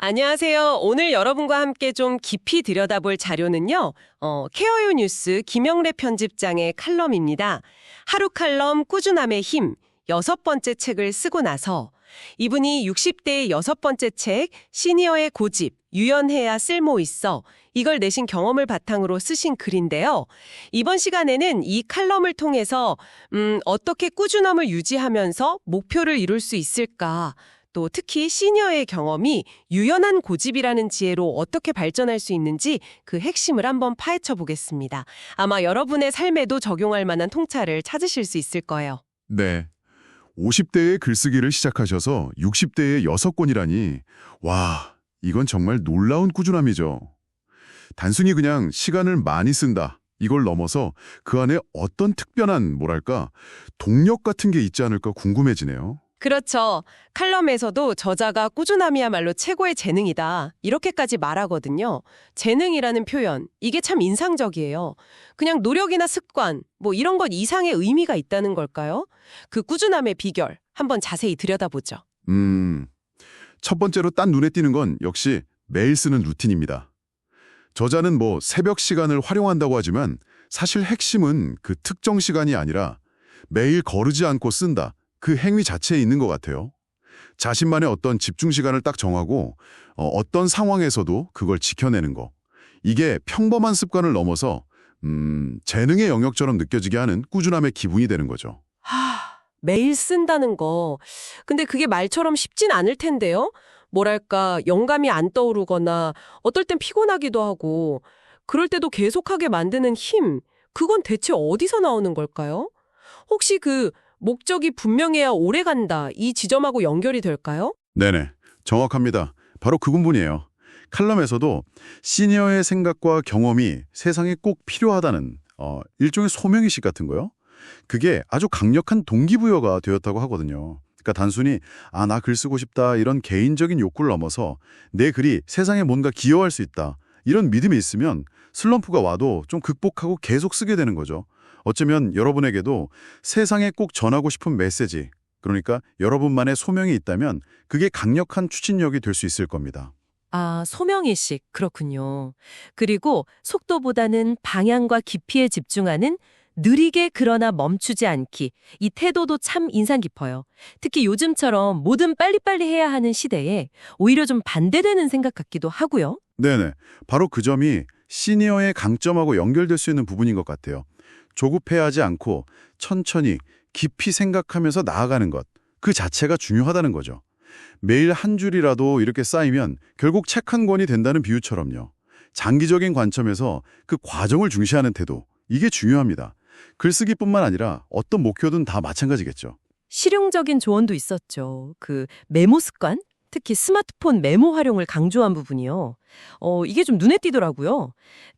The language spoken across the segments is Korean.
안녕하세요. 오늘 여러분과 함께 좀 깊이 들여다볼 자료는요. 어, 케어유 뉴스 김영래 편집장의 칼럼입니다. 하루 칼럼 꾸준함의 힘 여섯 번째 책을 쓰고 나서 이분이 60대의 여섯 번째 책 시니어의 고집 유연해야 쓸모 있어 이걸 내신 경험을 바탕으로 쓰신 글인데요. 이번 시간에는 이 칼럼을 통해서 음, 어떻게 꾸준함을 유지하면서 목표를 이룰 수 있을까 또 특히 시니어의 경험이 유연한 고집이라는 지혜로 어떻게 발전할 수 있는지 그 핵심을 한번 파헤쳐 보겠습니다. 아마 여러분의 삶에도 적용할 만한 통찰을 찾으실 수 있을 거예요. 네. 50대에 글쓰기를 시작하셔서 60대에 6권이라니 와, 이건 정말 놀라운 꾸준함이죠. 단순히 그냥 시간을 많이 쓴다. 이걸 넘어서 그 안에 어떤 특별한 뭐랄까 동력 같은 게 있지 않을까 궁금해지네요. 그렇죠. 칼럼에서도 저자가 꾸준함이야말로 최고의 재능이다. 이렇게까지 말하거든요. 재능이라는 표현, 이게 참 인상적이에요. 그냥 노력이나 습관, 뭐 이런 것 이상의 의미가 있다는 걸까요? 그 꾸준함의 비결, 한번 자세히 들여다보죠. 음, 첫 번째로 딱 눈에 띄는 건 역시 매일 쓰는 루틴입니다. 저자는 뭐 새벽 시간을 활용한다고 하지만 사실 핵심은 그 특정 시간이 아니라 매일 거르지 않고 쓴다. 그 행위 자체에 있는 것 같아요. 자신만의 어떤 집중 시간을 딱 정하고 어, 떤 상황에서도 그걸 지켜내는 거. 이게 평범한 습관을 넘어서 음, 재능의 영역처럼 느껴지게 하는 꾸준함의 기분이 되는 거죠. 하, 매일 쓴다는 거. 근데 그게 말처럼 쉽진 않을 텐데요? 뭐랄까, 영감이 안 떠오르거나 어떨 땐 피곤하기도 하고, 그럴 때도 계속하게 만드는 힘, 그건 대체 어디서 나오는 걸까요? 혹시 그 목적이 분명해야 오래 간다, 이 지점하고 연결이 될까요? 네네, 정확합니다. 바로 그 부분이에요. 칼럼에서도 시니어의 생각과 경험이 세상에 꼭 필요하다는 어, 일종의 소명의식 같은 거요. 그게 아주 강력한 동기부여가 되었다고 하거든요. 그러니까 단순히 아, 나 글 쓰고 싶다 이런 개인적인 욕구를 넘어서 내 글이 세상에 뭔가 기여할 수 있다. 이런 믿음이 있으면 슬럼프가 와도 좀 극복하고 계속 쓰게 되는 거죠. 어쩌면 여러분에게도 세상에 꼭 전하고 싶은 메시지, 그러니까 여러분만의 소명이 있다면 그게 강력한 추진력이 될 수 있을 겁니다. 아, 소명의식. 그렇군요. 그리고 속도보다는 방향과 깊이에 집중하는 느리게 그러나 멈추지 않기. 이 태도도 참 인상 깊어요. 특히 요즘처럼 뭐든 빨리빨리 해야 하는 시대에 오히려 좀 반대되는 생각 같기도 하고요. 네네. 바로 그 점이 시니어의 강점하고 연결될 수 있는 부분인 것 같아요. 조급해하지 않고 천천히 깊이 생각하면서 나아가는 것. 그 자체가 중요하다는 거죠. 매일 한 줄이라도 이렇게 쌓이면 결국 책 한 권이 된다는 비유처럼요. 장기적인 관점에서 그 과정을 중시하는 태도. 이게 중요합니다. 글쓰기뿐만 아니라 어떤 목표든 다 마찬가지겠죠. 실용적인 조언도 있었죠. 그 메모 습관? 특히 스마트폰 메모 활용을 강조한 부분이요. 어, 이게 좀 눈에 띄더라고요.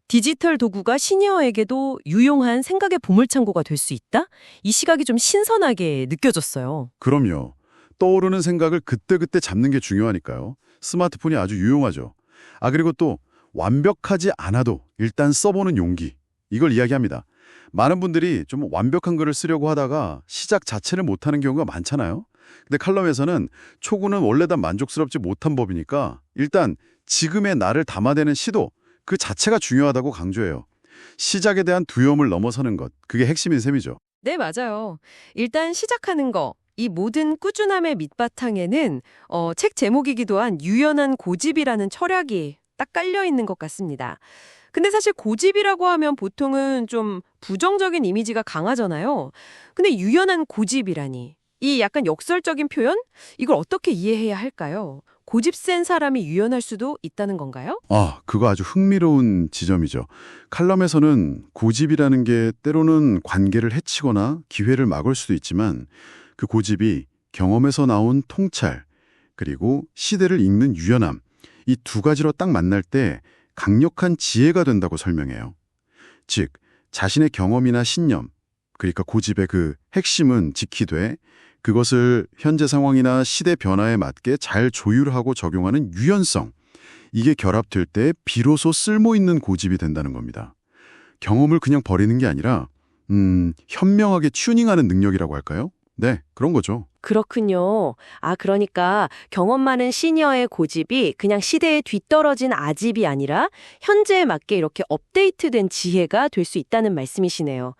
디지털 도구가 시니어에게도 유용한 생각의 보물창고가 될 수 있다? 이 시각이 좀 신선하게 느껴졌어요. 그럼요. 떠오르는 생각을 그때그때 잡는 게 중요하니까요. 스마트폰이 아주 유용하죠. 아 그리고 또 완벽하지 않아도 일단 써보는 용기. 이걸 이야기합니다. 많은 분들이 좀 완벽한 글을 쓰려고 하다가 시작 자체를 못하는 경우가 많잖아요. 근데 칼럼에서는 초구는 원래 다 만족스럽지 못한 법이니까 일단 지금의 나를 담아내는 시도 그 자체가 중요하다고 강조해요. 시작에 대한 두려움을 넘어서는 것, 그게 핵심인 셈이죠. 네, 맞아요. 일단 시작하는 거. 이 모든 꾸준함의 밑바탕에는 어, 책 제목이기도 한 유연한 고집이라는 철학이 딱 깔려 있는 것 같습니다. 근데 사실 고집이라고 하면 보통은 좀 부정적인 이미지가 강하잖아요. 근데 유연한 고집이라니. 이 약간 역설적인 표현? 이걸 어떻게 이해해야 할까요? 고집 센 사람이 유연할 수도 있다는 건가요? 아, 그거 아주 흥미로운 지점이죠. 칼럼에서는 고집이라는 게 때로는 관계를 해치거나 기회를 막을 수도 있지만 그 고집이 경험에서 나온 통찰, 그리고 시대를 읽는 유연함, 이 두 가지로 딱 만날 때 강력한 지혜가 된다고 설명해요. 즉, 자신의 경험이나 신념, 그러니까 고집의 그 핵심은 지키되 그것을 현재 상황이나 시대 변화에 맞게 잘 조율하고 적용하는 유연성, 이게 결합될 때 비로소 쓸모있는 고집이 된다는 겁니다. 경험을 그냥 버리는 게 아니라 음, 현명하게 튜닝하는 능력이라고 할까요? 네, 그런 거죠. 그렇군요. 아, 그러니까 경험 많은 시니어의 고집이 그냥 시대에 뒤떨어진 아집이 아니라 현재에 맞게 이렇게 업데이트된 지혜가 될 수 있다는 말씀이시네요.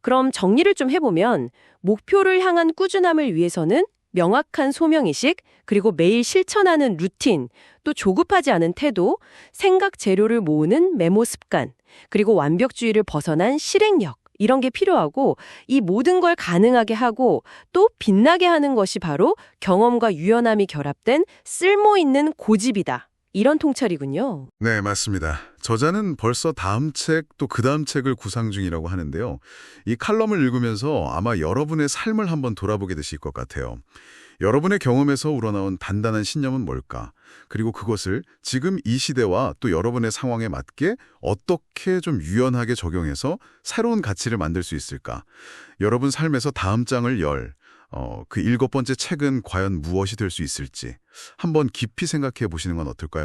그럼 정리를 좀 해보면 목표를 향한 꾸준함을 위해서는 명확한 소명의식, 그리고 매일 실천하는 루틴, 또 조급하지 않은 태도, 생각 재료를 모으는 메모 습관, 그리고 완벽주의를 벗어난 실행력, 이런 게 필요하고 이 모든 걸 가능하게 하고 또 빛나게 하는 것이 바로 경험과 유연함이 결합된 쓸모 있는 고집이다. 이런 통찰이군요. 네, 맞습니다. 저자는 벌써 다음 책 또 그 다음 책을 구상 중이라고 하는데요. 이 칼럼을 읽으면서 아마 여러분의 삶을 한번 돌아보게 되실 것 같아요. 여러분의 경험에서 우러나온 단단한 신념은 뭘까? 그리고 그것을 지금 이 시대와 또 여러분의 상황에 맞게 어떻게 좀 유연하게 적용해서 새로운 가치를 만들 수 있을까? 여러분 삶에서 다음 장을 열, 어, 그 일곱 번째 책은 과연 무엇이 될 수 있을지 한번 깊이 생각해 보시는 건 어떨까요?